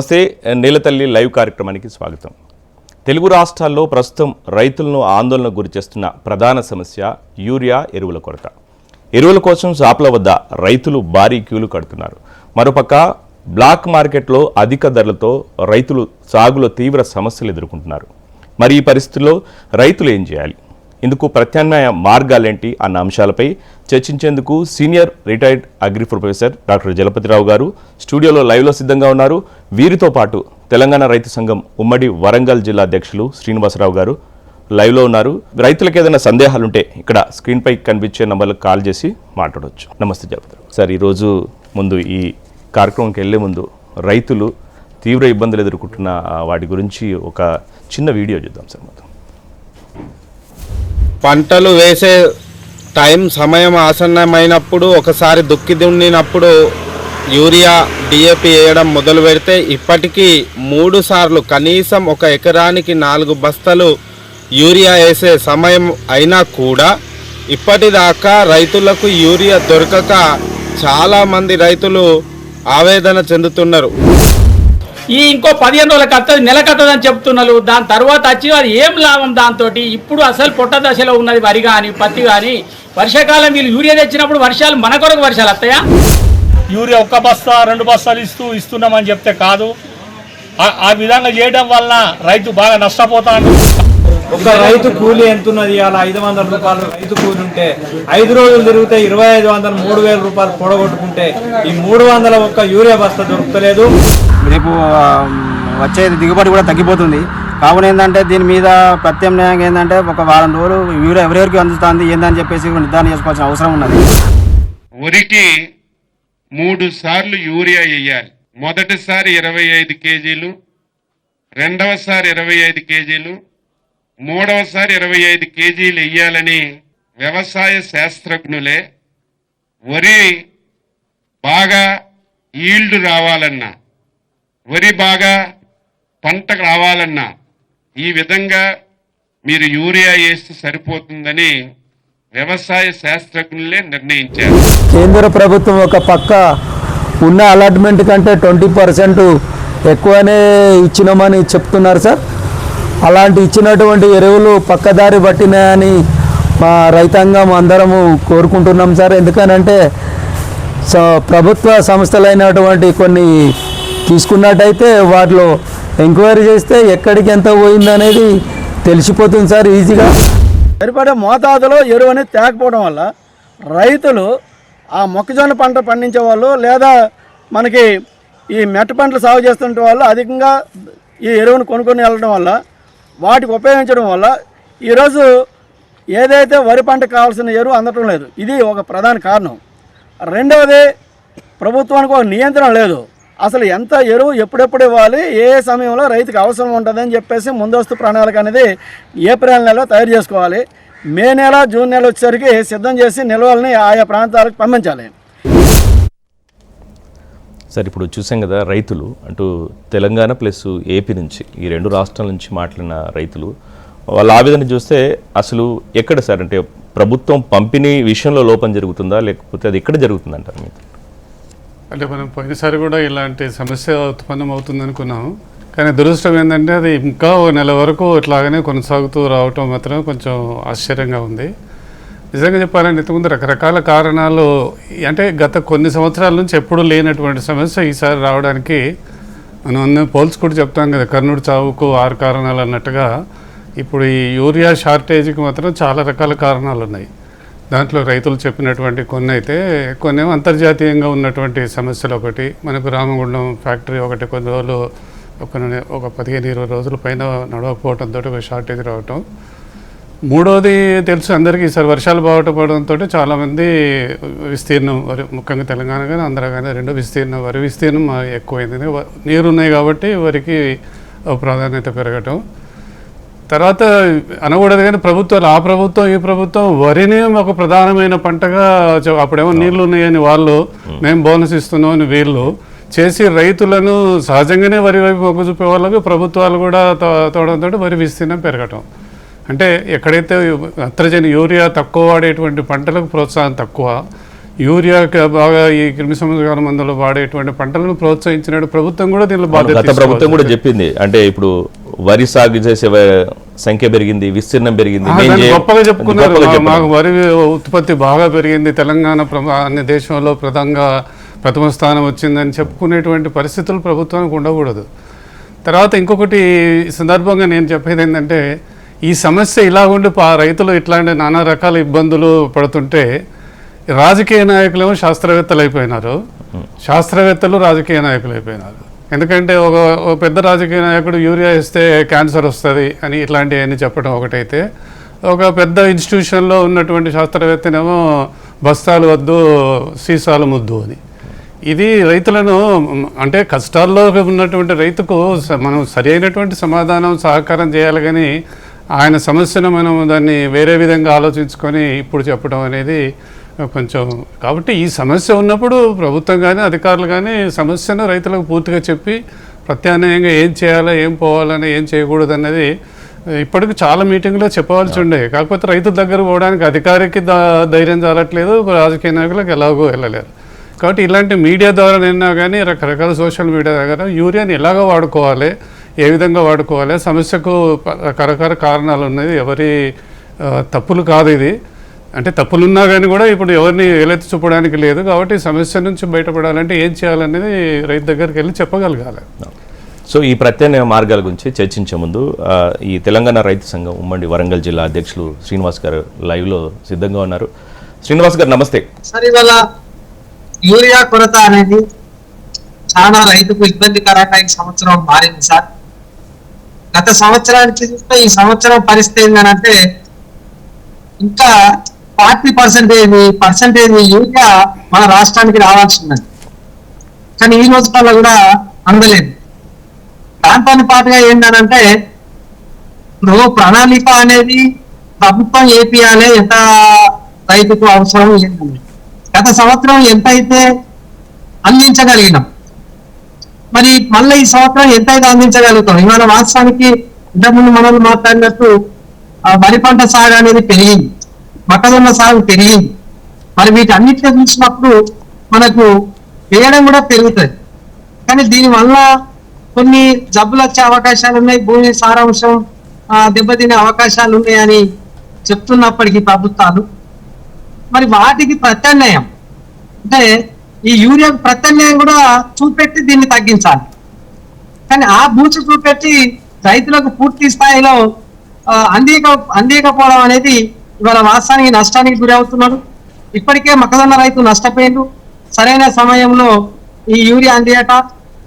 నమస్తే నీలతల్లి లైవ్ కార్యక్రమానికి స్వాగతం. తెలుగు రాష్ట్రాల్లో ప్రస్తుతం రైతులను ఆందోళనకు గురిచేస్తున్న ప్రధాన సమస్య యూరియా ఎరువుల కొరత. ఎరువుల కోసం షాపుల వద్ద రైతులు భారీ క్యూలు కడుతున్నారు. మరోపక్క బ్లాక్ మార్కెట్లో అధిక ధరలతో రైతులు సాగులో తీవ్ర సమస్యలు ఎదుర్కొంటున్నారు. మరి ఈ పరిస్థితుల్లో రైతులు ఏం చేయాలి? ఇందుకు ప్రత్యామ్నాయ మార్గాలేంటి అన్న అంశాలపై చర్చించేందుకు senior retired agri professor doctor Jalapathirao గారు స్టూడియోలో లైవ్లో సిద్ధంగా ఉన్నారు. వీరితో పాటు తెలంగాణ రైతు సంఘం ఉమ్మడి వరంగల్ జిల్లా అధ్యక్షులు శ్రీనివాసరావు గారు లైవ్లో ఉన్నారు. రైతులకు ఏదైనా సందేహాలుంటే ఇక్కడ స్క్రీన్పై కనిపించే నెంబర్లకు కాల్ చేసి మాట్లాడవచ్చు నమస్తే జలపతిరావు. సార్ ఈరోజు ముందు ఈ కార్యక్రమంకి వెళ్ళే ముందు రైతులు తీవ్ర ఇబ్బందులు ఎదుర్కొంటున్న వాటి గురించి ఒక చిన్న వీడియో చూద్దాం సార్ మొత్తం. పంటలు వేసే టైం సమయం ఆసన్నమైనప్పుడు ఒకసారి దుక్కి దున్నినప్పుడు యూరియా డిఏపి వేయడం మొదలు పెడితే ఇప్పటికీ మూడు సార్లు కనీసం ఒక ఎకరానికి నాలుగు బస్తాలు యూరియా వేసే సమయం అయినా కూడా ఇప్పటిదాకా రైతులకు యూరియా దొరకక చాలామంది రైతులు ఆవేదన చెందుతున్నారు. ఈ ఇంకో పదిహేను రోజులకు వస్తుంది నెల కత్తదని చెప్తున్నారు. దాని తర్వాత వచ్చి అది ఏం లాభం దాంతో ఇప్పుడు అసలు పొట్ట దశలో ఉన్నది వరి కానీ పత్తి కానీ వర్షాకాలం వీళ్ళు యూరియా తెచ్చినప్పుడు వర్షాలు మన కొరకు వర్షాలు వస్తాయా? యూరియా ఒక్క బస్తా రెండు బస్తాలు ఇస్తూ ఇస్తున్నామని చెప్తే కాదు. ఆ- ఆ విధంగా చేయడం వలన రైతు బాగా నష్టపోతాడు. ఒక రైతు కూలి ఎంత ఉన్నది అలా ఐదు వందల రూపాయలు రైతు కూలి ఉంటే ఐదు రోజులు తిరిగితే ఇరవై ఐదు వందలు మూడు వేల రూపాయలు పొడగొట్టుకుంటే ఈ మూడు వందల ఒక్క యూరియా బస్తా దొరకలేదు రేపు వచ్చే దిగుబడి కూడా తగ్గిపోతుంది. కావున ఏంటంటే దీని మీద ప్రత్యామ్నాయంగా ఏంటంటే ఒక వారం రోజులు యూరియా ఎవరెవరికి అందుతుంది ఏందని చెప్పేసి నిర్ధారణ చేసుకోవాల్సిన అవసరం ఉన్నది. వరికి మూడు సార్లు యూరియా వేయాలి మొదటిసారి ఇరవై ఐదు కేజీలు రెండవసారి ఇరవై ఐదు కేజీలు మూడవసారి ఇరవై ఐదు కేజీలు వేయాలని వ్యవసాయ శాస్త్రజ్ఞులే వరి బాగా ఈల్డ్ రావాలన్నా వరి బాగా పంట రావాలన్నా ఈ విధంగా మీరు యూరియా వేస్తే సరిపోతుందని వ్యవసాయ శాస్త్రజ్ఞులే నిర్ణయించారు. కేంద్ర ప్రభుత్వం ఒక పక్క ఉన్న అలాట్మెంట్ కంటే ట్వంటీ పర్సెంట్ ఎక్కువనే ఇచ్చినామని చెప్తున్నారు సార్. అలాంటి ఇచ్చినటువంటి ఎరువులు పక్కదారి పట్టినాయని మా రైతాంగం అందరము కోరుకుంటున్నాం సార్. ఎందుకనంటే సో ప్రభుత్వ సంస్థలైనటువంటి కొన్ని తీసుకున్నట్టయితే వాటిలో ఎంక్వైరీ చేస్తే ఎక్కడికి ఎంత పోయిందనేది తెలిసిపోతుంది సార్ ఈజీగా. సరిపడే మోతాదులో ఎరువు అనేది తేకపోవడం వల్ల రైతులు ఆ మొక్కజొన్న పంట పండించే వాళ్ళు లేదా మనకి ఈ మెట్ట పంటలు సాగు చేస్తుంటే వాళ్ళు అధికంగా ఈ ఎరువును కొనుక్కొని వెళ్ళడం వల్ల వాటికి ఉపయోగించడం వల్ల ఈరోజు ఏదైతే వరి పంటకు కావాల్సిన ఎరువు అందటం లేదు. ఇది ఒక ప్రధాన కారణం. రెండవది ప్రభుత్వానికి ఒక నియంత్రణ లేదు. అసలు ఎంత ఎరువు ఎప్పుడెప్పుడు ఇవ్వాలి? ఏ సమయంలో రైతుకి అవసరం ఉంటుందని చెప్పేసి ముందస్తు ప్రణాళిక అనేది ఏప్రిల్ నెలలో తయారు చేసుకోవాలి. మే నెల జూన్ నెల వచ్చేసరికి సిద్ధం చేసి నిల్వల్ని ఆయా ప్రాంతాలకు పంపించాలి. సార్ ఇప్పుడు చూసాం కదా రైతులు అంటూ తెలంగాణ ప్లస్ ఏపీ నుంచి ఈ రెండు రాష్ట్రాల నుంచి మాట్లాడిన రైతులు వాళ్ళ ఆవేదన చూస్తే అసలు ఎక్కడ సార్ అంటే ప్రభుత్వం పంపిణీ విషయంలో లోపం జరుగుతుందా? లేకపోతే అది ఎక్కడ జరుగుతుందంటారు మీరు? అంటే మనం పోయినసారి కూడా ఇలాంటి సమస్య ఉత్పన్నం అవుతుంది కానీ దురదృష్టం ఏంటంటే అది ఇంకా నెల వరకు ఇట్లాగనే కొనసాగుతూ రావటం మాత్రం కొంచెం ఆశ్చర్యంగా ఉంది. నిజంగా చెప్పాలంటే ఇంతకుముందు రకరకాల కారణాలు అంటే గత కొన్ని సంవత్సరాల నుంచి ఎప్పుడూ లేనటువంటి సమస్య ఈసారి రావడానికి మనం అందరం పోల్చుకుంటూ చెప్తాం కదా కర్ణుడు చావుకు ఆరు కారణాలు అన్నట్టుగా. ఇప్పుడు ఈ యూరియా షార్టేజ్కి మాత్రం చాలా రకాల కారణాలు ఉన్నాయి. దాంట్లో రైతులు చెప్పినటువంటి కొన్ని అయితే కొన్ని అంతర్జాతీయంగా ఉన్నటువంటి సమస్యలు ఒకటి. మనకు రామగుండం ఫ్యాక్టరీ ఒకటి కొన్ని రోజులు ఒక ఒక పదిహేను ఇరవై రోజుల పైన నడవకపోవడంతో ఒక షార్టేజ్ రావటం. మూడోది తెలుసు అందరికీ ఈసారి వర్షాలు బాగుపడడంతో చాలామంది విస్తీర్ణం వరి ముఖ్యంగా తెలంగాణ కానీ ఆంధ్ర కానీ రెండో విస్తీర్ణం వరి విస్తీర్ణం ఎక్కువైంది. నీరు ఉన్నాయి కాబట్టి వరికి ప్రాధాన్యత పెరగటం. తర్వాత అనకూడదు కానీ ప్రభుత్వాలు ఆ ప్రభుత్వం ఈ ప్రభుత్వం వరిని ఒక ప్రధానమైన పంటగా అప్పుడేమో నీళ్ళు ఉన్నాయని వాళ్ళు మేము బోనస్ ఇస్తున్నాం అని వీళ్ళు చేసి రైతులను సహజంగానే వరి వైపు మొగ్గు చూపే వాళ్ళకు ప్రభుత్వాలు కూడా తోడంతో వరి విస్తీర్ణం పెరగటం. అంటే ఎక్కడైతే నత్రజని యూరియా తక్కువ వాడేటువంటి పంటలకు ప్రోత్సాహం తక్కువ యూరియాకి బాగా ఈ క్రిమి సంహారక మందులు వాడేటువంటి పంటలను ప్రోత్సహించినట్టు ప్రభుత్వం కూడా దీనిలో బాధ్యత ప్రభుత్వం. కూడా చెప్పింది. అంటే ఇప్పుడు వరి సాగు చేసే సంఖ్య పెరిగింది విస్తీర్ణం పెరిగింది. గొప్పగా చెప్పుకున్నారు. మాకు వరి ఉత్పత్తి బాగా పెరిగింది. తెలంగాణ ప్ర- అన్ని దేశంలో ప్రధానంగా ప్రథమ స్థానం వచ్చిందని చెప్పుకునేటువంటి పరిస్థితులు ప్రభుత్వానికి ఉండకూడదు. తర్వాత ఇంకొకటి సందర్భంగా నేను చెప్పేది ఏంటంటే ఈ సమస్య ఇలా ఉండి పా- రైతులు ఇట్లాంటి నానా రకాల ఇబ్బందులు పడుతుంటే రాజకీయ నాయకులేమో శాస్త్రవేత్తలు అయిపోయినారు. శాస్త్రవేత్తలు రాజకీయ నాయకులు అయిపోయినారు. ఎందుకంటే ఒక ఒక పెద్ద రాజకీయ నాయకుడు యూరియా ఇస్తే క్యాన్సర్ వస్తుంది అని ఇట్లాంటివన్నీ చెప్పడం ఒకటైతే ఒక పెద్ద ఇన్స్టిట్యూషన్లో ఉన్నటువంటి శాస్త్రవేత్తనేమో బస్తాలు వద్దు సీసాలు ముద్దు అని. ఇది రైతులను అంటే కష్టాల్లో ఉన్నటువంటి రైతుకు మనం సరి అయినటువంటి సమాధానం సహకారం చేయాలి కానీ ఆయన సమస్యను మనం దాన్ని వేరే విధంగా ఆలోచించుకొని ఇప్పుడు చెప్పడం అనేది కొంచెం కాబట్టి ఈ సమస్య ఉన్నప్పుడు ప్రభుత్వం కానీ అధికారులు కానీ సమస్యను రైతులకు పూర్తిగా చెప్పి ప్రత్యామ్నాయంగా ఏం చేయాలో ఏం పోవాలని ఏం చేయకూడదు అన్నది ఇప్పటికి చాలా మీటింగ్లో చెప్పవలసి ఉండే. కాకపోతే రైతుల దగ్గర పోవడానికి అధికారికి దా- ధైర్యం చాలట్లేదు. రాజకీయ నాయకులకు ఎలాగో వెళ్ళలేరు. కాబట్టి ఇలాంటి మీడియా ద్వారా నిన్నా కానీ రకరకాల సోషల్ మీడియా దగ్గర యూరియాని ఎలాగ వాడుకోవాలి ఏ విధంగా వాడుకోవాలి? సమస్యకు రకరకాల కారణాలు ఉన్నాయి ఎవరి తప్పులు కాదు ఇది. అంటే తప్పులున్నా కానీ కూడా ఇప్పుడు ఎవరిని ఏలెత్తి చూపడానికి లేదు కాబట్టి సమస్య నుంచి బయటపడాలంటే ఏం చేయాలనేది రైతు దగ్గరికి వెళ్ళి చెప్పగలగాలి. సో ఈ ప్రత్యామ్నాయ మార్గాల గురించి చర్చించే ముందు ఈ తెలంగాణ రైతు సంఘం ఉమ్మడి వరంగల్ జిల్లా అధ్యక్షులు శ్రీనివాస్ గారు లైవ్లో సిద్ధంగా ఉన్నారు. శ్రీనివాస్ గారు నమస్తే. సార్ ఇవాళ యూరియా కొరత అనేది చాలా రైతుకు ఇబ్బందికరంగా ఈ సంవత్సరం మారింది సార్. గత సంవత్సరానికి చూస్తే ఈ సంవత్సరం పరిస్థితి ఏంటంటే ఇంకా ఫార్టీ పర్సెంటేజ్ పర్సెంటేజ్ యూరియా మన రాష్ట్రానికి రావాల్సి కానీ ఈ రోజు వల్ల కూడా అందలేదు. దాంతో పాటుగా ఏంటంటే ఇప్పుడు ప్రణాళిక అనేది ప్రభుత్వం ఏపీయాలే ఎంత రైతుకు అవసరం ఏంటనేది. గత సంవత్సరం ఎంతైతే అందించగలిగినాం మరి మళ్ళీ ఈ సంవత్సరం ఎంత అయితే అందించగలుగుతాం? ఇవాళ వాస్తవానికి ఇంతకుముందు మనం మాట్లాడినట్టు వరి పంట సాగు అనేది పెరిగింది. మొక్కజొన్న సాగు పెరిగింది. మరి వీటన్నిటిని చూసినప్పుడు మనకు వేయడం కూడా పెరుగుతుంది. కానీ దీనివల్ల కొన్ని జబ్బులు వచ్చే అవకాశాలు ఉన్నాయి భూమి సారాంశం ఆ, దెబ్బతినే అవకాశాలు ఉన్నాయని చెప్తున్నప్పటికీ ప్రభుత్వాలు. మరి వాటికి ప్రత్యామ్నాయం. అంటే ఈ యూరియా ప్రత్యామ్నాయం కూడా చూపెట్టి దీన్ని తగ్గించాలి. కానీ ఆ బూచు చూపెట్టి రైతులకు పూర్తి స్థాయిలో అందిక అందియకపోవడం అనేది ఇవాళ వాస్తవానికి నష్టానికి గురి అవుతున్నారు. ఇప్పటికే మొక్కజొన్న రైతు నష్టపోయిండు. సరైన సమయంలో ఈ యూరియా అందియట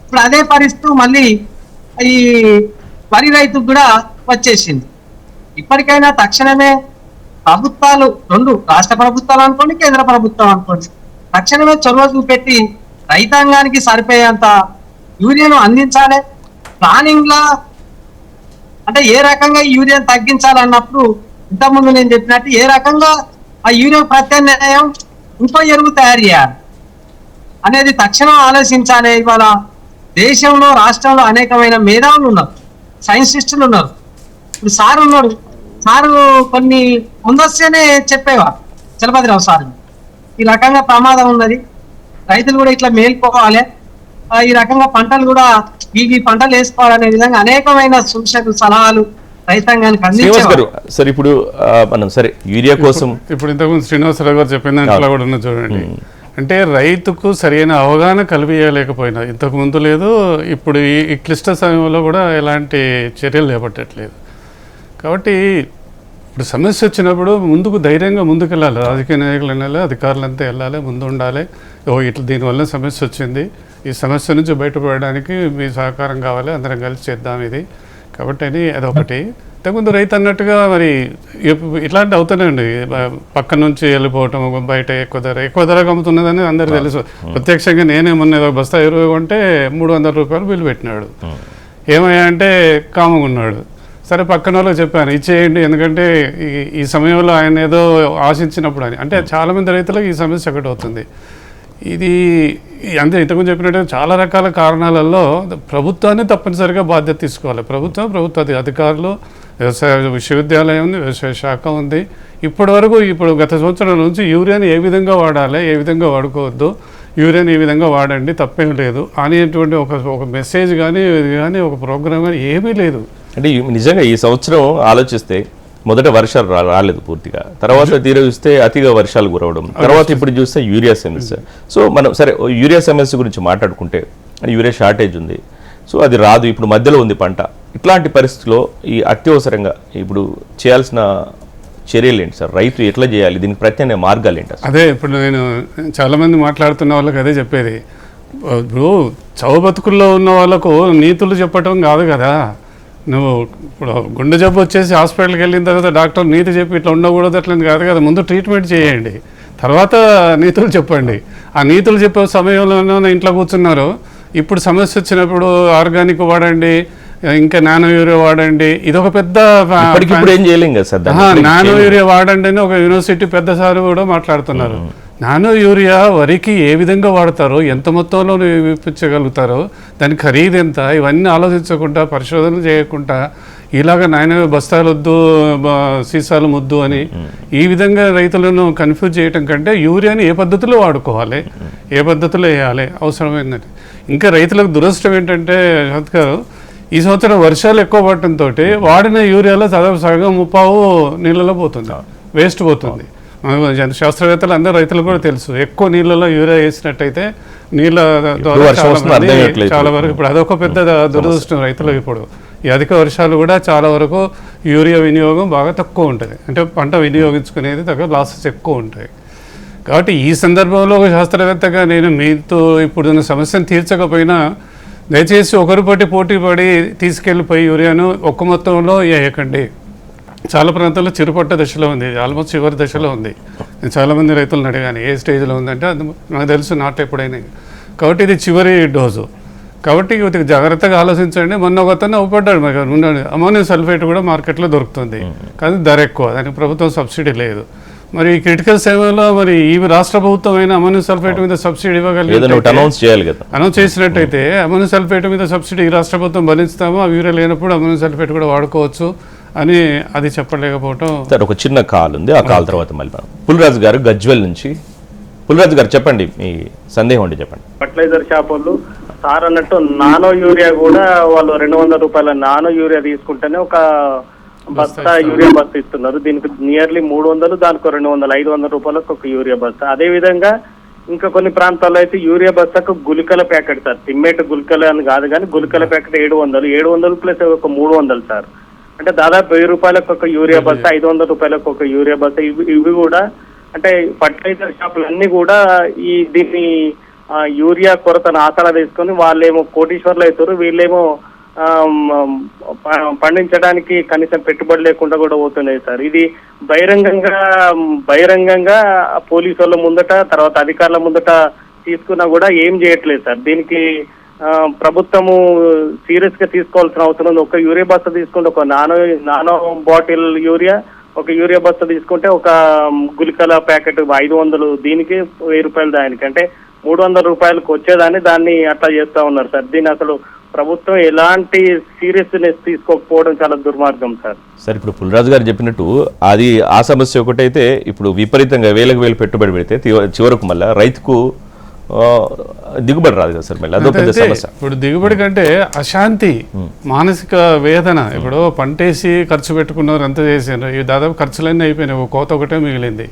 ఇప్పుడు అదే పరిస్థితి మళ్ళీ ఈ వరి రైతుకు కూడా వచ్చేసింది. ఇప్పటికైనా తక్షణమే ప్రభుత్వాలు రెండు రాష్ట్ర ప్రభుత్వాలు అనుకోండి కేంద్ర ప్రభుత్వం అనుకోండి తక్షణమే చొరవ చూపెట్టి రైతాంగానికి సరిపోయేంత యూరియాను అందించాలి. ప్లానింగ్ లా అంటే ఏ రకంగా యూరియాను తగ్గించాలన్నప్పుడు ఇంతకుముందు నేను చెప్పినట్టు ఏ రకంగా ఆ యూరియా ప్రత్యామ్నాయం ఇంకో ఎరువు తయారు చేయాలి అనేది తక్షణం ఆలోచించాలి. ఇవాళ దేశంలో రాష్ట్రంలో అనేకమైన మేధావులు ఉన్నారు సైంటిస్టులు ఉన్నారు. ఇప్పుడు సార్ ఉన్నాడు సారు కొన్ని ముందస్తేనే చెప్పేవారు. చలపతిరావు సార్. ఈ రకంగా ప్రమాదం ఉన్నది. రైతులు కూడా ఇట్లా మేల్కోవాలి. ఆ, ఈ రకంగా పంటలు కూడా ఈ ఈ పంటలు వేసుకోవాలనే విధంగా అనేకమైన సూచనలు సలహాలు సరే ఇప్పుడు మనం సరే యూరియా కోసం ఇప్పుడు ఇంతకుముందు శ్రీనివాసరావు గారు చెప్పిన దాంట్లో కూడా ఉన్నది చూడండి. అంటే రైతుకు సరైన అవగాహన కలిగియలేకపోయినా ఇంతకు ముందు లేదు ఇప్పుడు ఈ ఈ క్లిష్ట సమయంలో కూడా ఎలాంటి చర్యలు చేపట్టట్లేదు. కాబట్టి ఇప్పుడు సమస్య వచ్చినప్పుడు ముందుకు ధైర్యంగా ముందుకు వెళ్ళాలి రాజకీయ నాయకులు వెళ్ళాలి అధికారులంతా వెళ్ళాలి ముందు ఉండాలి ఓ ఇట్లా దీనివల్ల సమస్య వచ్చింది. ఈ సమస్య నుంచి బయటపడడానికి మీ సహకారం కావాలి. అందరం కలిసి చేద్దాం ఇది. కాబట్టి అని అదొకటి. ఇంతకుముందు రైతు అన్నట్టుగా మరి ఇట్లాంటి అవుతూనే ఉండి పక్క నుంచి వెళ్ళిపోవటం బయట ఎక్కువ ధర ఎక్కువ ధరకు అమ్ముతున్నదని అందరికీ తెలుసు. ప్రత్యక్షంగా నేనే మొన్న ఏదో బస్తా ఇరవై కొంటే మూడు వందల రూపాయలు బిల్లు పెట్టినాడు. ఏమయ్యా అంటే కామగా ఉన్నాడు. సరే పక్కన వాళ్ళు చెప్పాను ఇచ్చేయండి ఎందుకంటే ఈ ఈ సమయంలో ఆయన ఏదో ఆశించినప్పుడు అని. అంటే చాలామంది రైతులకు ఈ సమస్య ఒకటి అవుతుంది. ఇది అంతే ఇంతకుముందు చెప్పినట్టు చాలా రకాల కారణాలలో ప్రభుత్వాన్ని తప్పనిసరిగా బాధ్యత తీసుకోవాలి. ప్రభుత్వం ప్రభుత్వ అధికారులు వ్యవసాయ విశ్వవిద్యాలయం ఉంది వ్యవసాయ శాఖ ఉంది. ఇప్పటివరకు ఇప్పుడు గత సంవత్సరం నుంచి యూరియాని ఏ విధంగా వాడాలి ఏ విధంగా వాడుకోవద్దు యూరియాని ఈ విధంగా వాడండి తప్పేం లేదు. అనేటువంటి ఒక ఒక మెసేజ్ కానీ ఇది కానీ ఒక ప్రోగ్రామ్ కానీ ఏమీ లేదు. అంటే నిజంగా ఈ సంవత్సరం ఆలోచిస్తే మొదట వర్షాలు రాలేదు పూర్తిగా. తర్వాత తీర చూస్తే అతిగా వర్షాలు కురవడం. తర్వాత ఇప్పుడు చూస్తే యూరియా సమస్య సో మనం సరే యూరియా సమస్య గురించి మాట్లాడుకుంటే యూరియా షార్టేజ్ ఉంది. సో అది రాదు ఇప్పుడు మధ్యలో ఉంది పంట. ఇట్లాంటి పరిస్థితిలో ఈ అత్యవసరంగా ఇప్పుడు చేయాల్సిన చర్యలు ఏంటి సార్? రైతు ఎట్లా చేయాలి? దీనికి ప్రత్యామ్నాయ మార్గాలు ఏంటి అదే ఇప్పుడు నేను చాలామంది మాట్లాడుతున్న వాళ్ళకి అదే చెప్పేది. ఇప్పుడు చౌ బతుకుల్లో ఉన్న వాళ్ళకు నీతులు చెప్పటం కాదు కదా. నువ్వు ఇప్పుడు గుండె జబ్బు వచ్చేసి హాస్పిటల్కి వెళ్ళిన తర్వాత డాక్టర్ నీతి చెప్పి ఇట్లా ఉండకూడదు అట్లా కాదు కదా ముందు ట్రీట్మెంట్ చేయండి. తర్వాత నీతులు చెప్పండి. ఆ నీతులు చెప్పే సమయంలోనే ఇంట్లో కూర్చున్నారు. ఇప్పుడు సమస్య వచ్చినప్పుడు ఆర్గానిక్ వాడండి ఇంకా నానో యూరియా వాడండి ఇది ఒక పెద్ద నానో. యూరియా వాడండి అని ఒక యూనివర్సిటీ పెద్ద సార్ కూడా మాట్లాడుతున్నారు. నానో యూరియా వరికి ఏ విధంగా వాడతారో ఎంత మొత్తంలో ఇప్పించగలుగుతారో దాని ఖరీదు ఎంత ఇవన్నీ ఆలోచించకుండా పరిశోధన చేయకుండా ఇలాగ నాయన బస్తాలు వద్దు సీసాలు ముద్దు అని ఈ విధంగా రైతులను కన్ఫ్యూజ్ చేయటం కంటే యూరియాని ఏ పద్ధతిలో వాడుకోవాలి? ఏ పద్ధతిలో వేయాలి? అవసరమైందని ఇంకా రైతులకు దురదృష్టం ఏంటంటే శరత్ గారు ఈ సంవత్సరం వర్షాలు ఎక్కువ పడటంతో వాడిన యూరియాలో దాదాపు సగం ముప్పావు నీళ్ళలో పోతుంది వేస్ట్ పోతుంది. శాస్త్రవేత్తలు అందరూ రైతులు కూడా తెలుసు. ఎక్కువ నీళ్ళలో యూరియా వేసినట్టయితే నీళ్ళ చాలా వరకు ఇప్పుడు అదొక పెద్ద దురదృష్టం రైతులకు ఇప్పుడు. ఈ అధిక వర్షాలు కూడా చాలా వరకు యూరియా వినియోగం బాగా తక్కువ ఉంటుంది. అంటే పంట వినియోగించుకునేది తగ్గ లాసెస్ ఎక్కువ ఉంటాయి. కాబట్టి ఈ సందర్భంలో ఒక శాస్త్రవేత్తగా నేను మీతో ఇప్పుడున్న సమస్యను తీర్చకపోయినా దయచేసి ఒకరి పట్టి పోటీ పడి తీసుకెళ్ళిపోయి యూరియాను ఒక్క మొత్తంలో వేయకండి. చాలా ప్రాంతాల్లో చిరుపట్ట దశలో ఉంది. ఆల్మోస్ట్ చివరి దశలో ఉంది. నేను చాలామంది రైతులను అడిగాను ఏ స్టేజ్లో ఉందంటే అది నాకు తెలుసు నాట్ ఎప్పుడైనా. కాబట్టి ఇది చివరి డోసు. కాబట్టి కొద్దిగా జాగ్రత్తగా ఆలోచించండి. మొన్న ఒక అతను అవపడ్డాడు మరి ఉండండి అమోనియం సల్ఫేట్ కూడా మార్కెట్లో దొరుకుతుంది. కానీ ధర ఎక్కువ దానికి ప్రభుత్వం సబ్సిడీ లేదు. మరి ఈ క్రిటికల్ సేవలో మరి ఈ రాష్ట్ర ప్రభుత్వం అయినా అమోనియం సల్ఫేట్ మీద సబ్సిడీ ఇవ్వగలిగితే అనౌన్స్ చేయాలి కదా. అనౌన్స్ చేసినట్టయితే అమోనియం సల్ఫేట్ మీద సబ్సిడీ ఈ రాష్ట్ర ప్రభుత్వం భరిస్తాము ఆ యూరియా లేనప్పుడు అమోనియం సల్ఫేట్ కూడా వాడుకోవచ్చు. అని అది చెప్పలేకపోవటం. సార్ ఒక చిన్న కాల్ ఉంది. ఆ కాల్ తర్వాత మళ్ళీ మనం. పుల్రాజు గారు గజ్వెల్ నుంచి పుల్రాజు గారు చెప్పండి మీ సందేహం ఉంటే చెప్పండి. ఫర్టిలైజర్ షాప్ వాళ్ళు సార్ అన్నట్టు నానో యూరియా కూడా వాళ్ళు రెండు వందల రూపాయల నానో యూరియా తీసుకుంటేనే ఒక బస్తా యూరియా బస్తా ఇస్తున్నారు. దీనికి నియర్లీ మూడు వందలు దానికి రెండు వందలు ఐదు వందల రూపాయలకు ఒక యూరియా బస్తా. అదే విధంగా ఇంకా కొన్ని ప్రాంతాల్లో అయితే యూరియా బస్తాకు గులికల ప్యాకెట్ సార్. తిమ్మేట గులికలు అని కాదు కానీ గులికల ప్యాకెట్ ఏడు వందలు. ఏడు వందలు ప్లస్ ఒక మూడు వందలు సార్. అంటే దాదాపు వెయ్యి రూపాయలకు ఒక యూరియా బస్తా ఐదు వందల రూపాయలకు ఒక యూరియా బస్తా ఇవి ఇవి కూడా అంటే ఫర్టిలైజర్ షాపులు అన్ని కూడా ఈ దీన్ని యూరియా కొరతను ఆసరా తీసుకొని వాళ్ళేమో కోటీశ్వర్లు అవుతారు వీళ్ళేమో పండించడానికి కనీసం పెట్టుబడి లేకుండా కూడా పోతున్నాయి సార్. ఇది బహిరంగంగా బహిరంగంగా పోలీసు వాళ్ళ ముందట తర్వాత అధికారుల ముందట తీసుకున్నా కూడా ఏం చేయట్లేదు సార్. దీనికి ప్రభుత్వము సీరియస్గా తీసుకోవాల్సిన అవసరం ఉంది. ఒక యూరియా బస్తా తీసుకుంటే ఒక నానో నానో బాటిల్ యూరియా ఒక యూరియా బస్తా తీసుకుంటే ఒక గులికల ప్యాకెట్ ఐదు వందలు దీనికి వెయ్యి రూపాయలు దానికి. అంటే మూడు వందల రూపాయలకు వచ్చేదాన్ని దాన్ని అట్లా చేస్తా ఉన్నారు సార్. దీన్ని అసలు ప్రభుత్వం ఎలాంటి సీరియస్నెస్ తీసుకోకపోవడం చాలా దుర్మార్గం సార్. సార్ ఇప్పుడు పుల్రాజు గారు చెప్పినట్టు అది ఆ సమస్య ఒకటైతే ఇప్పుడు విపరీతంగా వేలకు వేలు పెట్టుబడి పెడితే చివరకు మళ్ళీ రైతుకు దిగుబడి రాదు కదా సార్ మళ్ళీ. అదో పెద్ద సమస్య. ఇప్పుడు దిగుబడి కంటే అశాంతి మానసిక వేదన ఇప్పుడు పంటేసి ఖర్చు పెట్టుకున్నారు అంత చేశారు. ఇవి దాదాపు ఖర్చులన్నీ అయిపోయినాయి. కోత ఒకటే మిగిలింది.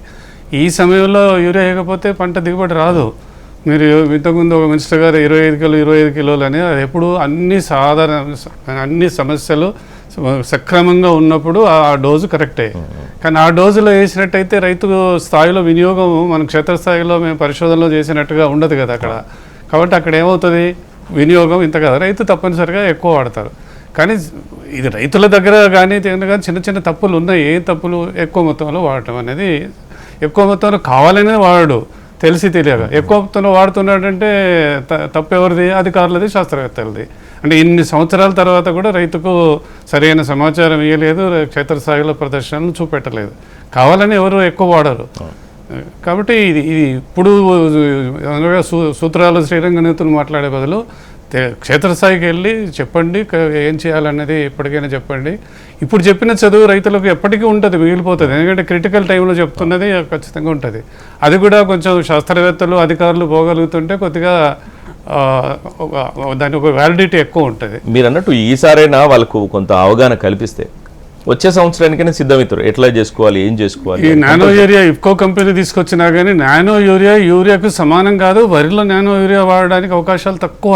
ఈ సమయంలో యూరియా వేయకపోతే పంట దిగుబడి రాదు. మీరు ఇంతకుముందు ఒక మినిస్టర్ గారు ఇరవై ఐదు కిలో ఇరవై ఐదు కిలోలు అని అది ఎప్పుడు అన్ని సాధారణ అన్ని సమస్యలు సక్రమంగా ఉన్నప్పుడు ఆ డోసు కరెక్టే. కానీ ఆ డోసులో వేసినట్టయితే రైతు స్థాయిలో వినియోగం మన క్షేత్రస్థాయిలో మేము పరిశోధనలో చేసినట్టుగా ఉండదు కదా అక్కడ. కాబట్టి అక్కడ ఏమవుతుంది? వినియోగం ఇంత కదా. రైతు తప్పనిసరిగా ఎక్కువ వాడతారు. కానీ ఇది రైతుల దగ్గర కానీ కానీ చిన్న చిన్న తప్పులు ఉన్నాయి. ఏ తప్పులు ఎక్కువ మొత్తంలో వాడటం అనేది ఎక్కువ మొత్తంలో కావాలనే వాడు. తెలిసి తెలియక. ఎక్కువ వాడుతున్నాడంటే త- తప్పు అధికారులది శాస్త్రవేత్తలది. అంటే ఇన్ని సంవత్సరాల తర్వాత కూడా రైతుకు సరైన సమాచారం ఇవ్వలేదు క్షేత్రస్థాయిలో ప్రదర్శనలు చూపెట్టలేదు. కావాలని ఎవరు ఎక్కువ వాడరు. కాబట్టి ఇది ఇది ఇప్పుడు సూత్రాలు శ్రీరంగ నేతలు మాట్లాడే బదులు క్షేత్రస్థాయికి వెళ్ళి చెప్పండి ఏం చేయాలన్నది ఎప్పటికైనా చెప్పండి. ఇప్పుడు చెప్పిన చదువు రైతులకు ఎప్పటికీ ఉంటుంది మిగిలిపోతుంది. ఎందుకంటే క్రిటికల్ టైంలో చెప్తున్నది ఖచ్చితంగా ఉంటుంది. అది కూడా కొంచెం శాస్త్రవేత్తలు అధికారులు పోగలుగుతుంటే కొద్దిగా దాని ఒక వ్యాలిడిటీ ఎక్కువ ఉంటుంది. మీరు అన్నట్టు ఈసారైనా వాళ్ళకు కొంత అవగాహన కల్పిస్తే వచ్చే సంవత్సరానికైనా సిద్ధమవుతారు. ఎట్లా చేసుకోవాలి ఏం చేసుకోవాలి? ఈ నానో యూరియా ఇఫ్కో కంపెనీ తీసుకొచ్చినా కానీ నానో యూరియా యూరియాకు సమానం కాదు వరిలో నానో యూరియా వాడడానికి అవకాశాలు తక్కువ.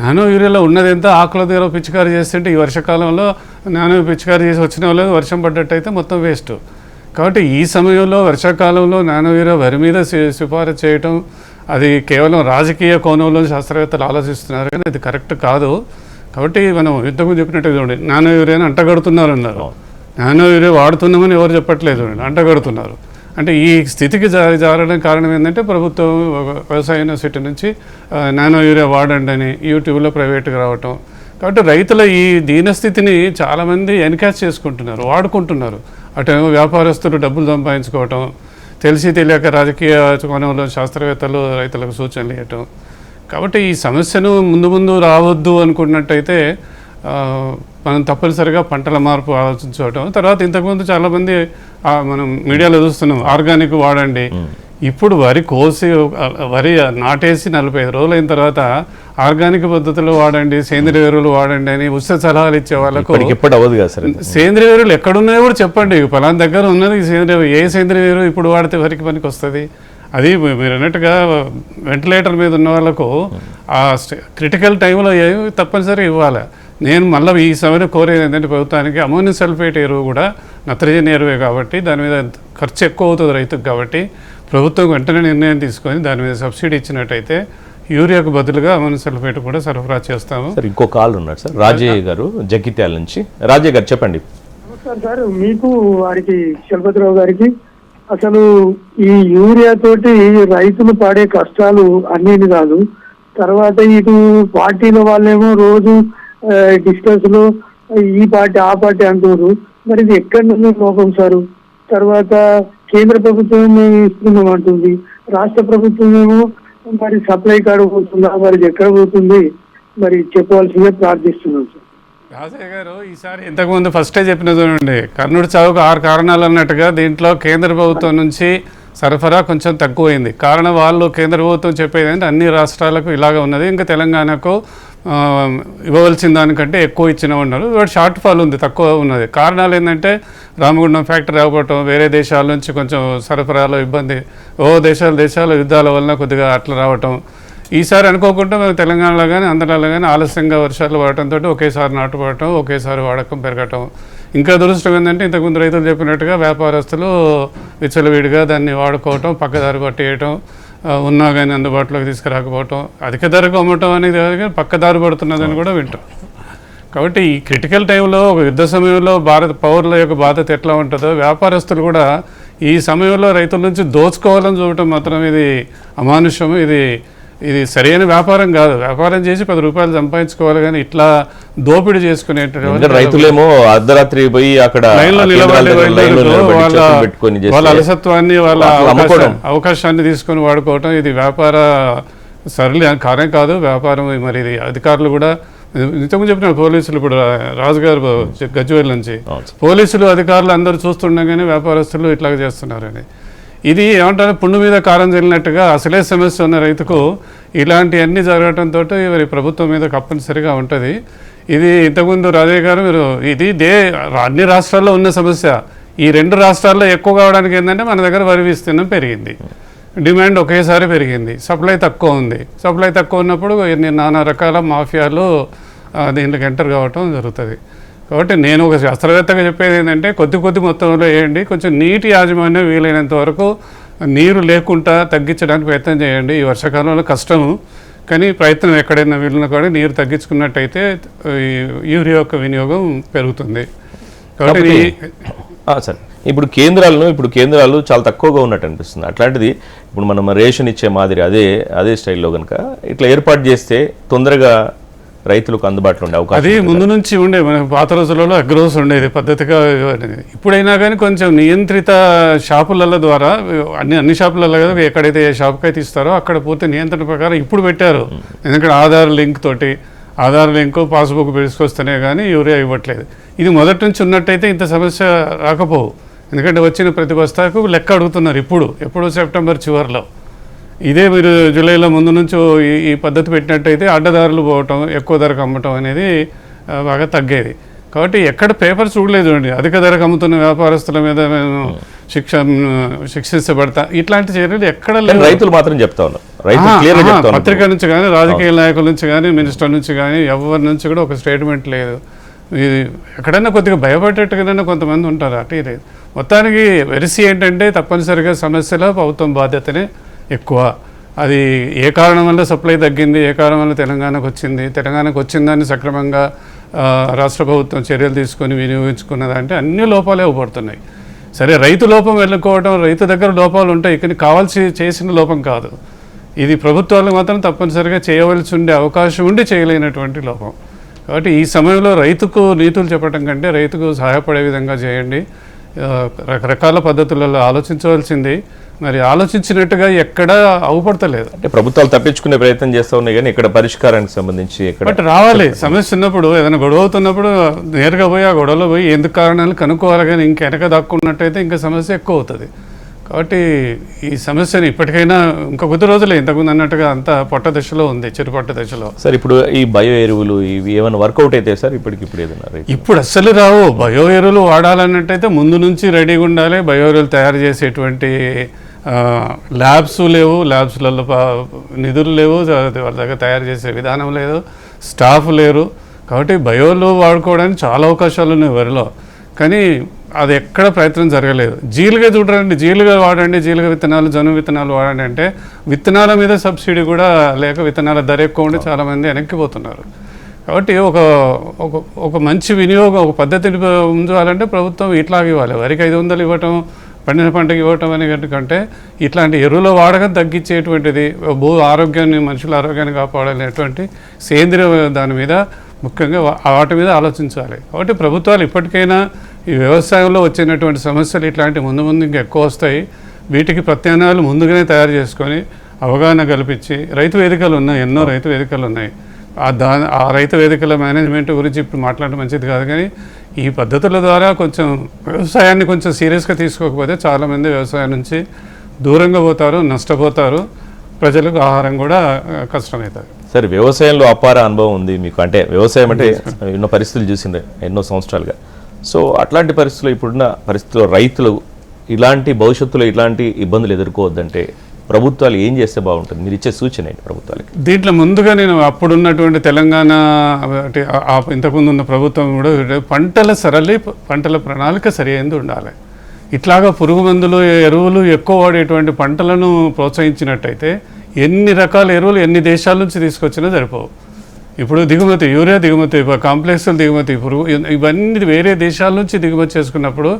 నానో యూరియాలో ఉన్నది ఎంత? ఆకుల దగ్గర పిచికారి చేస్తుంటే ఈ వర్షాకాలంలో నానో పిచికారి చేసి వచ్చిన వాళ్ళు వర్షం పడ్డట్టయితే మొత్తం వేస్ట్. కాబట్టి ఈ సమయంలో వర్షాకాలంలో నానో యూరియా వరి మీద సిఫారసు చేయటం అది కేవలం రాజకీయ కోణంలో శాస్త్రవేత్తలు ఆలోచిస్తున్నారు కానీ అది కరెక్ట్ కాదు. కాబట్టి మనం యుద్ధం చెప్పినట్టు చూడండి నానో యూరియాని అంటగడుతున్నారు అన్నారు. నానో యూరియా వాడుతున్నామని ఎవరు చెప్పట్లేదు అంటగడుతున్నారు. అంటే ఈ స్థితికి జారి జారడం కారణం ఏంటంటే ప్రభుత్వం ఒక వ్యవసాయ యూనివర్సిటీ నుంచి నానో యూరియా వాడండి అని యూట్యూబ్లో ప్రైవేట్గా రావటం. కాబట్టి రైతుల ఈ దీనస్థితిని చాలామంది ఎన్కాచ్ చేసుకుంటున్నారు వాడుకుంటున్నారు. అటేమో వ్యాపారస్తులు డబ్బులు సంపాదించుకోవటం తెలిసి తెలియక రాజకీయ కోణంలో శాస్త్రవేత్తలు రైతులకు సూచనలు ఇవ్వటం. కాబట్టి ఈ సమస్యను ముందు ముందు రావద్దు అనుకున్నట్టయితే మనం తప్పనిసరిగా పంటల మార్పు ఆలోచించుకోవటం. తర్వాత ఇంతకుముందు చాలామంది మనం మీడియాలో చూస్తున్నాం ఆర్గానిక్ వాడండి. ఇప్పుడు వరి కోసి వరి నాటేసి నలభై ఐదు రోజులు అయిన తర్వాత ఆర్గానిక్ పద్ధతిలో వాడండి సేంద్రియ ఎరువులు వాడండి అని ఉచిత సలహాలు ఇచ్చే వాళ్ళకు అవ్వదు కదా సార్ ఇది. సేంద్రియ ఎరువులు ఎక్కడున్నాయో కూడా చెప్పండి. పలానా దగ్గర ఉన్నది సేంద్రియ ఏ సేంద్రియ ఎరువు ఇప్పుడు వాడితే వరికి పనికి వస్తుంది? అది మీరు అన్నట్టుగా వెంటిలేటర్ మీద ఉన్న వాళ్ళకు ఆ క్రిటికల్ టైంలో ఏమి తప్పనిసరి ఇవ్వాలి? నేను మళ్ళీ ఈ సమయం కోరేది ఏంటంటే ప్రభుత్వానికి అమోనియం సల్ఫేట్ ఎరువు కూడా నత్రజని ఎరువే కాబట్టి దాని మీద ఖర్చు ఎక్కువ అవుతుంది రైతుకు కాబట్టి ప్రభుత్వం వెంటనే నిర్ణయం తీసుకొని దాని మీద సబ్సిడీ ఇచ్చినట్టయితే యూరియాకు బదులుగా అమోనియం సల్ఫేట్ కూడా సరఫరా చేస్తాము. సార్ ఇంకో కాల్ ఉన్నాడు సార్. రాజయ్య గారు జగిత్యాల నుంచి. రాజయ్య గారు చెప్పండి. నమస్కారం సార్. మీకు వారికి చలపతిరావు గారికి అసలు ఈ యూరియా తోటి రైతులు పడే కష్టాలు అన్నిటి కాదు. తర్వాత ఇటు పార్టీల వాళ్ళేమో రోజు డిస్కస్లో ఈ పార్టీ ఆ పార్టీ అంటున్నారు. మరి ఇది ఎక్కడి నుంచి లోపం సార్? తర్వాత కేంద్ర ప్రభుత్వం మేము ఇస్తున్నాం అంటుంది. రాష్ట్ర ప్రభుత్వం ఏమో మరి సప్లై కార్డు పోతుందా? మరి ఎక్కడ పోతుంది? మరి చెప్పవలసిందే ప్రార్థిస్తున్నాం సార్. రాజయ్య గారు ఈసారి ఇంతకుముందు ఫస్టే చెప్పిన చూడండి. కర్ణుడి చావుకు ఆరు కారణాలు అన్నట్టుగా దీంట్లో కేంద్ర ప్రభుత్వం నుంచి సరఫరా కొంచెం తక్కువైంది. కారణం వాళ్ళు కేంద్ర ప్రభుత్వం చెప్పేది ఏంటంటే అన్ని రాష్ట్రాలకు ఇలాగ ఉన్నది. ఇంకా తెలంగాణకు ఇవ్వవలసిన దానికంటే ఎక్కువ ఇచ్చిన ఉన్నారు. షార్ట్ ఫాల్ ఉంది తక్కువ ఉన్నది. కారణాలు ఏంటంటే రామగుండం ఫ్యాక్టరీ అవ్వటం వేరే దేశాల నుంచి కొంచెం సరఫరాలో ఇబ్బంది. ఓ దేశాల దేశాల యుద్ధాల వలన కొద్దిగా అట్లా రావటం. ఈసారి అనుకోకుండా మేము తెలంగాణలో కానీ ఆంధ్రాలో కానీ ఆలస్యంగా వర్షాలు పడటంతో ఒకేసారి నాటుపడటం ఒకేసారి వాడకం పెరగటం. ఇంకా దురదృష్టం ఏంటంటే ఇంతకుముందు రైతులు చెప్పినట్టుగా వ్యాపారస్తులు విచ్చలవిడిగా దాన్ని వాడుకోవటం పక్కదారి పట్టేయటం ఉన్నా కానీ అందుబాటులోకి తీసుకురాకపోవటం అధిక ధరకు అమ్మటం అనేది కానీ పక్కదారి పడుతున్నదని కూడా వింటాం. కాబట్టి ఈ క్రిటికల్ టైంలో ఒక యుద్ధ సమయంలో భారత పౌరుల యొక్క బాధ్యత ఎట్లా ఉంటుందో వ్యాపారస్తులు కూడా ఈ సమయంలో రైతుల నుంచి దోచుకోవాలని చూడటం మాత్రం ఇది అమానుష్యం ఇది ఇది సరైన వ్యాపారం కాదు. వ్యాపారం చేసి పది రూపాయలు సంపాదించుకోవాలి కానీ ఇట్లా దోపిడీ చేసుకునేటువంటి రైతులేమో అర్ధరాత్రి పోయి అక్కడ వాళ్ళ అలసత్వాన్ని వాళ్ళ. అవకాశాన్ని తీసుకొని వాడుకోవటం ఇది వ్యాపార సరళి కారణం కాదు. వ్యాపారం మరి ఇది అధికారులు కూడా ఇంతకుముందు చెప్పిన పోలీసులు ఇప్పుడు రాజుగారు గజ్వేల్ నుంచి పోలీసులు అధికారులు అందరూ చూస్తుండగానే వ్యాపారస్తులు ఇట్లా చేస్తున్నారని. ఇది ఏమంటారు పుండు మీద కారం జరిగినట్టుగా అసలే సమస్య ఉన్న రైతుకు ఇలాంటివన్నీ జరగడంతో మరి ప్రభుత్వం మీద తప్పనిసరిగా ఉంటుంది. ఇది ఇంతకుముందు రాజయ్య గారు మీరు ఇది దే అన్ని రాష్ట్రాల్లో ఉన్న సమస్య. ఈ రెండు రాష్ట్రాల్లో ఎక్కువ కావడానికి ఏంటంటే మన దగ్గర వరి విస్తీర్ణం పెరిగింది. డిమాండ్ ఒకేసారి పెరిగింది. సప్లై తక్కువ ఉంది. సప్లై తక్కువ ఉన్నప్పుడు ఎన్ని నానా రకాల మాఫియాలు దీంట్లోకి ఎంటర్ కావటం జరుగుతుంది. కాబట్టి నేను ఒక శాస్త్రవేత్తగా చెప్పేది ఏంటంటే కొద్ది కొద్ది మొత్తంలో వేయండి. కొంచెం నీటి యాజమాన్యం వీలైనంత వరకు నీరు లేకుండా తగ్గించడానికి ప్రయత్నం చేయండి. ఈ వర్షాకాలంలో కష్టము. కానీ ప్రయత్నం ఎక్కడైనా వీలున్న కూడా నీరు తగ్గించుకున్నట్టయితే యూరియా యొక్క వినియోగం పెరుగుతుంది. కాబట్టి సరే. ఇప్పుడు కేంద్రాలను ఇప్పుడు కేంద్రాలు చాలా తక్కువగా ఉన్నట్టు అనిపిస్తుంది. అట్లాంటిది ఇప్పుడు మనం రేషన్ ఇచ్చే మాదిరి అదే అదే స్టైల్లో కనుక ఇట్లా ఏర్పాటు చేస్తే తొందరగా రైతులకు అందుబాటులో ఉండే అవకాశం అది? ముందు నుంచి ఉండే మన పాత రోజులలో అగ్రోస్ ఉండేది పద్ధతిగా. ఇప్పుడైనా కానీ కొంచెం నియంత్రిత షాపుల ద్వారా అన్ని అన్ని షాపులలో కదా ఎక్కడైతే ఏ షాప్కి అయితే ఇస్తారో అక్కడ పూర్తి నియంత్రణ ప్రకారం ఇప్పుడు పెట్టారు ఎందుకంటే ఆధార్ లింక్ తోటి ఆధార్ లింక్ పాస్బుక్ తీసుకొస్తేనే కానీ యూరియా ఇవ్వట్లేదు ఇది మొదటి నుంచి ఉన్నట్టయితే ఇంత సమస్య రాకపోవు ఎందుకంటే వచ్చిన ప్రతి బస్తాకు లెక్క అడుగుతున్నారు ఇప్పుడు ఎప్పుడు సెప్టెంబర్ చివరిలో ఇదే మీరు జూలైలో ముందు నుంచి ఈ పద్ధతి పెట్టినట్టయితే అడ్డదారులు పోవటం ఎక్కువ ధరకు అమ్మటం అనేది బాగా తగ్గేది. కాబట్టి ఎక్కడ పేపర్ చూడలేదు అండి. అధిక ధరకు అమ్ముతున్న వ్యాపారస్తుల మీద మేము శిక్ష శిక్షించబడతా. ఇట్లాంటి చర్యలు ఎక్కడ లేవు. రైతులు మాత్రం చెప్తా ఉన్నారు. పత్రిక నుంచి కానీ రాజకీయ నాయకుల నుంచి కానీ మినిస్టర్ నుంచి కానీ ఎవరి నుంచి కూడా ఒక స్టేట్మెంట్ లేదు. ఇది ఎక్కడైనా కొద్దిగా భయపడేట్టుగానే కొంతమంది ఉంటారు అటు ఇది లేదు మొత్తానికి వెరిసి ఏంటంటే తప్పనిసరిగా సమస్యలో ప్రభుత్వం బాధ్యతనే ఎక్కువ. అది ఏ కారణం వల్ల సప్లై తగ్గింది? ఏ కారణం వల్ల తెలంగాణకు వచ్చింది? తెలంగాణకు వచ్చిందని సక్రమంగా రాష్ట్ర ప్రభుత్వం చర్యలు తీసుకొని వినియోగించుకున్నదంటే అన్ని లోపాలే పడుతున్నాయి సరే రైతు లోపం వెళ్ళుకోవడం రైతు దగ్గర లోపాలు ఉంటాయి. కానీ కావాల్సి చేసిన లోపం కాదు. ఇది ప్రభుత్వాలు మాత్రం తప్పనిసరిగా చేయవలసి ఉండే అవకాశం ఉండి చేయలేనటువంటి లోపం. కాబట్టి ఈ సమయంలో రైతుకు నీతులు చెప్పడం కంటే రైతుకు సహాయపడే విధంగా చేయండి. రకరకాల పద్ధతులలో ఆలోచించవలసింది. మరి ఆలోచించినట్టుగా ఎక్కడా అవుపడతలేదు. అంటే ప్రభుత్వాలు తప్పించుకునే ప్రయత్నం చేస్తా ఉన్నాయి కానీ ఇక్కడ పరిష్కారానికి సంబంధించి ఇక్కడ బట్ రావాలి. సమస్య ఉన్నప్పుడు ఏదైనా గొడవ అవుతున్నప్పుడు నేరుగా పోయి ఆ గొడవలో పోయి ఎందుకు కారణాలు కనుక్కోవాలి కానీ ఇంకా వెనక దాక్కున్నట్టయితే ఇంకా సమస్య ఎక్కువ అవుతుంది. కాబట్టి ఈ సమస్యని ఇప్పటికైనా ఇంకా కొద్ది రోజులే ఇంతకుముందు అన్నట్టుగా అంత పొట్ట దశలో ఉంది చిరు పొట్ట దశలో. సార్ ఇప్పుడు ఈ బయో ఎరువులు ఇవి ఏమైనా వర్కౌట్ అయితే సార్? ఇప్పటికి ఇప్పుడు ఏదైనా ఇప్పుడు అస్సలు రావు. బయో ఎరువులు వాడాలన్నట్టయితే ముందు నుంచి రెడీగా ఉండాలి. బయో ఎరువులు తయారు చేసేటువంటి ల్యాబ్స్ లేవు ల్యాబ్స్లలో నిధులు లేవు వాళ్ళ దగ్గర తయారు చేసే విధానం లేదు స్టాఫ్ లేరు. కాబట్టి బయోలు వాడుకోవడానికి చాలా అవకాశాలు ఉన్నాయి వరిలో. కానీ అది ఎక్కడ ప్రయత్నం జరగలేదు. జీలుగా చూడండి జీలుగా వాడండి జీలుగా విత్తనాలు జను విత్తనాలు వాడండి అంటే విత్తనాల మీద సబ్సిడీ కూడా లేక విత్తనాల ధర ఎక్కువ ఉండి చాలామంది వెనక్కిపోతున్నారు. కాబట్టి ఒక ఒక ఒక మంచి వినియోగం ఒక పద్ధతిని ఉంచాలంటే ప్రభుత్వం ఇట్లాగ ఇవ్వాలి. వరికి ఐదు వందలు ఇవ్వటం పండిన పంటకి ఇవ్వటం అనే కంటే ఇట్లాంటి ఎరువుల వాడకం తగ్గించేటువంటిది భూ ఆరోగ్యాన్ని మనుషుల ఆరోగ్యాన్ని కాపాడాలనేటువంటి సేంద్రియ దాని మీద ముఖ్యంగా వాటి మీద ఆలోచించాలి. కాబట్టి ప్రభుత్వాలు ఇప్పటికైనా ఈ వ్యవసాయంలో వచ్చినటువంటి సమస్యలు ఇట్లాంటి ముందు ముందు ఇంకా ఎక్కువ వస్తాయి. వీటికి ప్రత్యామ్నాయాలు ముందుగానే తయారు చేసుకొని అవగాహన కల్పించి రైతు వేదికలు ఉన్నాయి ఎన్నో రైతు వేదికలు ఉన్నాయి. దా ఆ రైతు వేదికల మేనేజ్మెంట్ గురించి ఇప్పుడు మాట్లాడడం మంచిది కాదు. కానీ ఈ పద్ధతుల ద్వారా కొంచెం వ్యవసాయాన్ని కొంచెం సీరియస్గా తీసుకోకపోతే చాలామంది వ్యవసాయం నుంచి దూరంగా పోతారు నష్టపోతారు. ప్రజలకు ఆహారం కూడా కష్టమవుతుంది. సరే వ్యవసాయంలో అపార అనుభవం ఉంది మీకు. అంటే వ్యవసాయం అంటే ఎన్నో పరిస్థితులు చూసిండే ఎన్నో సంవత్సరాలుగా. సో అట్లాంటి పరిస్థితులు ఇప్పుడున్న పరిస్థితుల్లో రైతులు ఇలాంటి భవిష్యత్తులో ఇలాంటి ఇబ్బందులు ఎదుర్కోవద్దంటే ప్రభుత్వాలు ఏం చేస్తే బాగుంటుంది? మీరు ఇచ్చే సూచన ఏంటి ప్రభుత్వాలకి? దీంట్లో ముందుగా నేను అప్పుడున్నటువంటి తెలంగాణ అంటే ఇంతకుముందు ఉన్న ప్రభుత్వం కూడా పంటల సరళి పంటల ప్రణాళిక సరి ఉండాలి. ఇట్లాగా పురుగు మందులు ఎరువులు ఎక్కువ వాడేటువంటి పంటలను ప్రోత్సహించినట్టయితే ఎన్ని రకాల ఎరువులు ఎన్ని దేశాల నుంచి తీసుకొచ్చినా సరిపోవు. ఇప్పుడు దిగుమతి యూరియా దిగుమతి కాంప్లెక్స్లు దిగుమతి పురుగు ఇవన్నీ వేరే దేశాల నుంచి దిగుమతి చేసుకున్నప్పుడు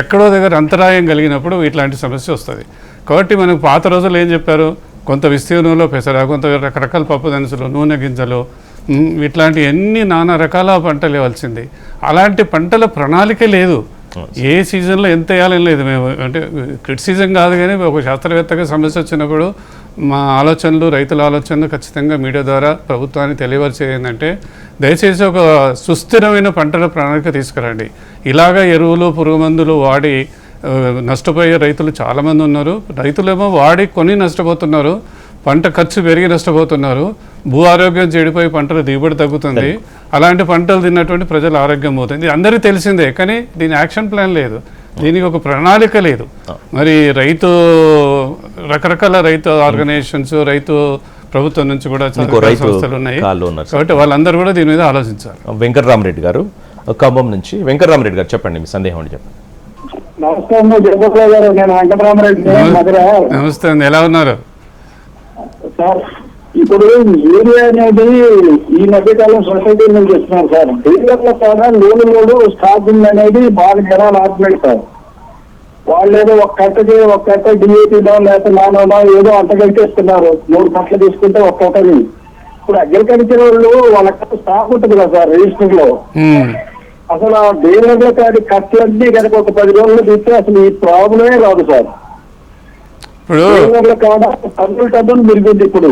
ఎక్కడో దగ్గర అంతరాయం కలిగినప్పుడు ఇట్లాంటి సమస్య వస్తుంది. కాబట్టి మనకు పాత రోజులు ఏం చెప్పారు? కొంత విస్తీర్ణంలో పెసర కొంత రకరకాల పప్పు దినుసులు నూనె గింజలు ఇట్లాంటి ఎన్ని నానా రకాల పంటలు ఇవ్వాల్సింది. అలాంటి పంటల ప్రణాళిక లేదు. ఏ సీజన్లో ఎంత వేయాలని లేదు. మేము అంటే క్రిట్ సీజన్ కాదు కానీ ఒక శాస్త్రవేత్తగా సమస్య వచ్చినప్పుడు మా ఆలోచనలు రైతుల ఆలోచనలు ఖచ్చితంగా మీడియా ద్వారా ప్రభుత్వాన్ని తెలియవరిచేది ఏంటంటే దయచేసి ఒక సుస్థిరమైన పంటల ప్రణాళిక తీసుకురండి. ఇలాగ ఎరువులు పురుగు మందులు వాడి నష్టపోయే రైతులు చాలామంది ఉన్నారు. రైతులేమో వాడి కొని నష్టపోతున్నారు. పంట ఖర్చు పెరిగి నష్టపోతున్నారు. భూ ఆరోగ్యం చెడిపోయి పంటల దిగుబడి తగ్గుతుంది. అలాంటి పంటలు తిన్నటువంటి ప్రజల ఆరోగ్యం పోతుంది. అందరికీ తెలిసిందే కానీ దీని యాక్షన్ ప్లాన్ లేదు. దీనికి ఒక ప్రణాళిక లేదు. మరి రైతు రకరకాల రైతు ఆర్గనైజేషన్స్ రైతు ప్రభుత్వం నుంచి కూడా సంస్థలు ఉన్నాయి. కాబట్టి వాళ్ళందరూ కూడా దీని మీద ఆలోచించాలి. వెంకటరామరెడ్డి గారు ఖమ్మం నుంచి. వెంకటరామరెడ్డి గారు చెప్పండి మీ సందేహం అని చెప్పండి? నమస్కారం జగపతిరావు గారు నేను వెంకటరామరెడ్డి మధుర. నమస్తే అండి ఎలా ఉన్నారు? సార్ ఇప్పుడు యూరియా అనేది ఈ మధ్యకాలం సొసైటీ నుంచి ఇస్తున్నారు సార్. డీలర్ల కూడా లోను లోడు స్టాకింగ్ అనేది బాగా జనాలు ఆపలేదు వాళ్ళు ఏదో ఒక కట్టకి ఒక కట్ట డిఏటీనో లేకపోతే నానోనో ఏదో అంత కట్టేస్తున్నారు. మూడు కట్టలు తీసుకుంటే ఒక్కొక్కరి ఇప్పుడు అగ్రికల్చర్ వాళ్ళు వాళ్ళకి స్టాక్ ఉంటుంది కదా సార్ రిజిస్టర్లో. అసలు ఆ డీలర్ల కాడి ఖర్చులన్నీ కనుక ఒక పది రోజులు తీస్తే అసలు ఈ ప్రాబ్లమే రాదు సార్. డీలర్ల కాడ టన్నులు టన్నులు పెరిగింది ఇప్పుడు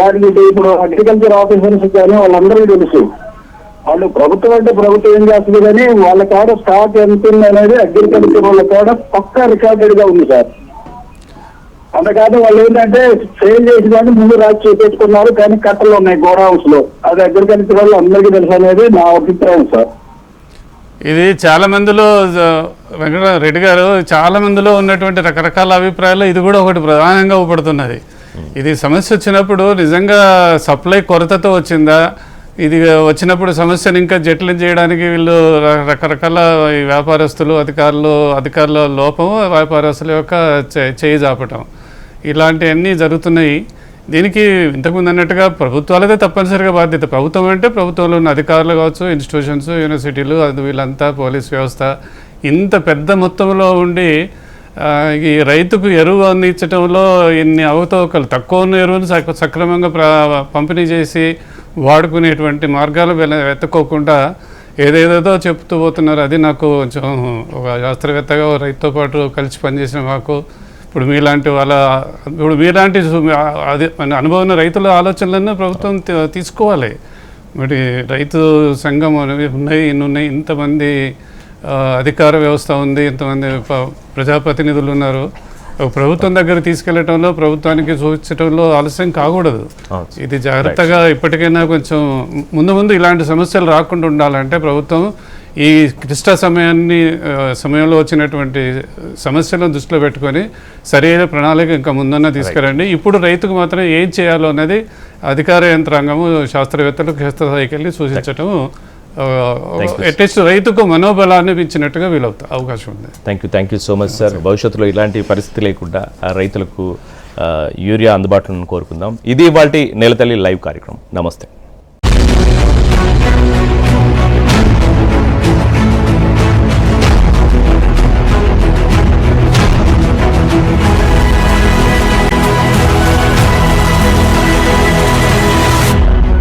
దానికి ఇప్పుడు అగ్రికల్చర్ ఆఫీసర్స్ కానీ వాళ్ళందరికీ తెలుసు. వాళ్ళు ప్రభుత్వం అంటే ప్రభుత్వం ఏం చేస్తుంది కానీ వాళ్ళ కాడ స్టాక్ ఎంత ఉంది అనేది అగ్రికల్చర్ వాళ్ళ కాడ పక్కా రికార్డెడ్గా ఉంది సార్. అంతకాదు వాళ్ళు ఏంటంటే సేల్ చేసి కానీ ముందు రాసి చూపించుకున్నారు కానీ కట్టలు ఉన్నాయి గోడౌన్స్లో. అది అగ్రికల్చర్ వాళ్ళు అందరికీ తెలుసు అనేది నా అభిప్రాయం సార్. ఇది చాలా మందిలో వెంకట రెడ్డి గారు చాలా మందిలో ఉన్నటువంటి రకరకాల అభిప్రాయాలు ఇది కూడా ఒకటి ప్రధానంగా ఉపడుతున్నది ఇది సమస్య వచ్చినప్పుడు నిజంగా సప్లై కొరతతో వచ్చిందా? ఇది వచ్చినప్పుడు సమస్యను ఇంకా జటిలం చేయడానికి వీళ్ళు రకరకాల వ్యాపారస్తులు అధికారులు అధికారుల లోపం వ్యాపారస్తుల యొక్క చే- చేయి జాపటం. ఇలాంటివన్నీ జరుగుతున్నాయి. దీనికి ఇంతకుముందు అన్నట్టుగా ప్రభుత్వాలదే తప్పనిసరిగా బాధ్యత. ప్రభుత్వం అంటే ప్రభుత్వంలో ఉన్న అధికారులు కావచ్చు ఇన్స్టిట్యూషన్స్ యూనివర్సిటీలు అది వీళ్ళంతా పోలీస్ వ్యవస్థ. ఇంత పెద్ద మొత్తంలో ఉండి ఈ రైతుకు ఎరువు అందించడంలో ఇన్ని అవతవకలు తక్కువ ఉన్న ఎరువును సక్రమంగా పంపిణీ చేసి వాడుకునేటువంటి మార్గాలు వెతుక్కోకుండా ఏదేదేదో చెప్తూ పోతున్నారు. అది నాకు కొంచెం ఒక శాస్త్రవేత్తగా రైతుతో పాటు కలిసి పనిచేసిన మాకు ఇప్పుడు మీలాంటి వాళ్ళ ఇప్పుడు మీలాంటి అదే అది అనుభవం ఉన్న రైతుల ఆలోచనలన్నీ ప్రభుత్వం తీసుకోవాలి. మరి రైతు సంఘం అనేవి ఉన్నాయి ఇన్ని ఉన్నాయి ఇంతమంది అధికార వ్యవస్థ ఉంది ఇంతమంది ప- ప్రజాప్రతినిధులు ఉన్నారు. ప్రభుత్వం దగ్గర తీసుకెళ్ళటంలో ప్రభుత్వానికి సూచించడంలో ఆలస్యం కాకూడదు. ఇది జాగ్రత్తగా ఇప్పటికైనా కొంచెం ముందు ముందు ఇలాంటి సమస్యలు రాకుండా ఉండాలంటే ప్రభుత్వం ఈ క్లిష్ట సమయాన్ని సమయంలో వచ్చినటువంటి సమస్యలను దృష్టిలో పెట్టుకొని సరైన ప్రణాళిక ఇంకా ముందన్న తీసుకురండి. ఇప్పుడు రైతుకు మాత్రం ఏం చేయాలో అనేది అధికార యంత్రాంగము శాస్త్రవేత్తలు క్షేత్రస్థాయికి వెళ్ళి సూచించడం అట్లీస్ట్ రైతుకు మనోబలాన్ని పెంచినట్టుగా వీలవుతా అవకాశం ఉంది. Thank you thank you so much sir భవిష్యత్తులో ఇలాంటి పరిస్థితి లేకుండా ఆ రైతులకు యూరియా అందుబాటులో కోరుకుందాం. ఇది ఇవాళ నేలతల్లి లైవ్ కార్యక్రమం. నమస్తే.